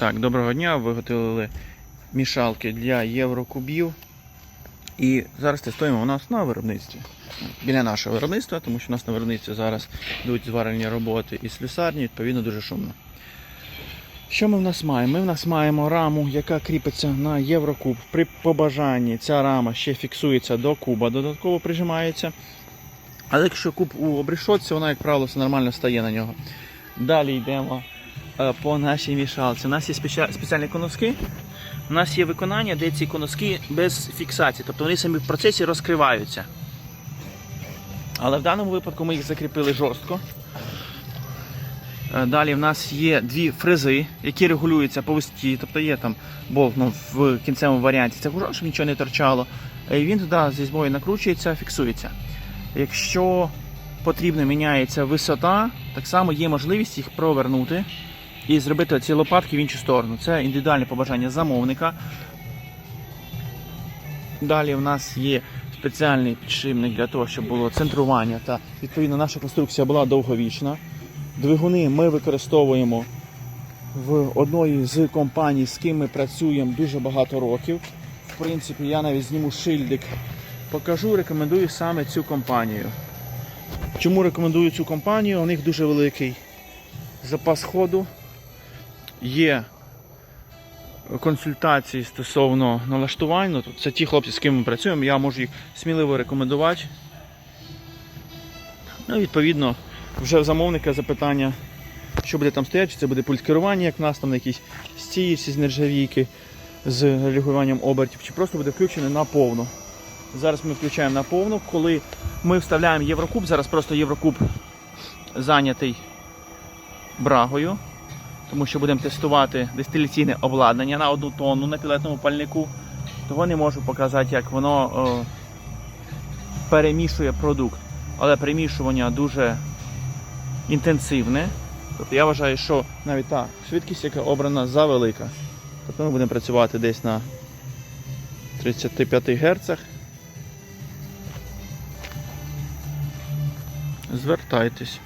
Так, доброго дня. Виготовили мішалки для єврокубів. І зараз тестуємо у нас на виробництві. Біля нашого виробництва, тому що у нас на виробництві зараз йдуть зваральні роботи і слюсарні, відповідно дуже шумно. Що ми в нас маємо? Ми в нас маємо раму, яка кріпиться на Єврокуб. При побажанні ця рама ще фіксується до куба, додатково прижимається. Але якщо куб у обрішотці, вона, як правило, все нормально стає на нього. Далі йдемо по нашій мішалці. У нас є спеціальні коноски. У нас є виконання, де ці коноски без фіксації, тобто вони самі в процесі розкриваються. Але в даному випадку ми їх закріпили жорстко. Е, Далі в нас є дві фрези, які регулюються по висоті, тобто є там болт ну, в кінцевому варіанті. Це гужок, щоб нічого не торчало. Е, І він туди зі збою накручується, фіксується. Якщо потрібно міняється висота, так само є можливість їх провернути і зробити ці лопатки в іншу сторону. Це індивідуальне побажання замовника. Далі в нас є спеціальний підшипник для того, щоб було центрування та відповідно наша конструкція була довговічна. Двигуни ми використовуємо в одної з компаній, з ким ми працюємо дуже багато років. В принципі, я навіть зніму шильдик, покажу, рекомендую саме цю компанію. Чому рекомендую цю компанію? У них дуже великий запас ходу. Є консультації стосовно налаштувань. Ну, тут Це ті хлопці, з ким ми працюємо, я можу їх сміливо рекомендувати. Ну, відповідно, вже в замовника запитання, що буде там стояти, чи це буде пульт керування, як в нас там на якісь стіївці з нержавійки з регулюванням обертів, чи просто буде включений на повну. Зараз ми включаємо на повну, коли ми вставляємо Єврокуб, зараз просто Єврокуб зайнятий брагою, тому що будемо тестувати дистиляційне обладнання на одну тонну на пілетному пальнику. Того не можу показати, як воно о, перемішує продукт. Але перемішування дуже інтенсивне. Тобто я вважаю, що навіть та швидкість, яка обрана, завелика. Тобто ми будемо працювати десь на 35 Гц. Звертайтесь.